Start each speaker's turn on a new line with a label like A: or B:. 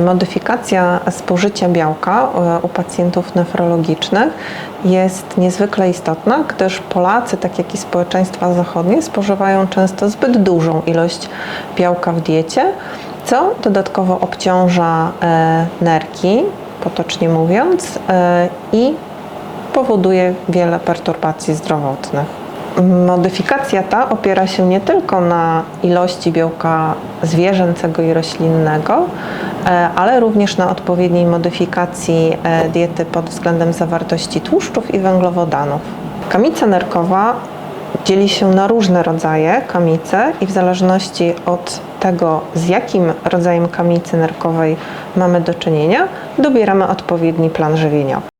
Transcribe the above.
A: Modyfikacja spożycia białka e, u pacjentów nefrologicznych jest niezwykle istotna, gdyż Polacy, tak jak i społeczeństwa zachodnie, spożywają często zbyt dużą ilość białka w diecie, co dodatkowo obciąża e, nerki, potocznie mówiąc, e, i powoduje wiele perturbacji zdrowotnych. Modyfikacja ta opiera się nie tylko na ilości białka zwierzęcego i roślinnego, e, ale również na odpowiedniej modyfikacji e, diety pod względem zawartości tłuszczów i węglowodanów. Kamica nerkowa dzieli się na różne rodzaje kamicy i w zależności od tego, z jakim rodzajem kamicy nerkowej mamy do czynienia, dobieramy odpowiedni plan żywieniowy.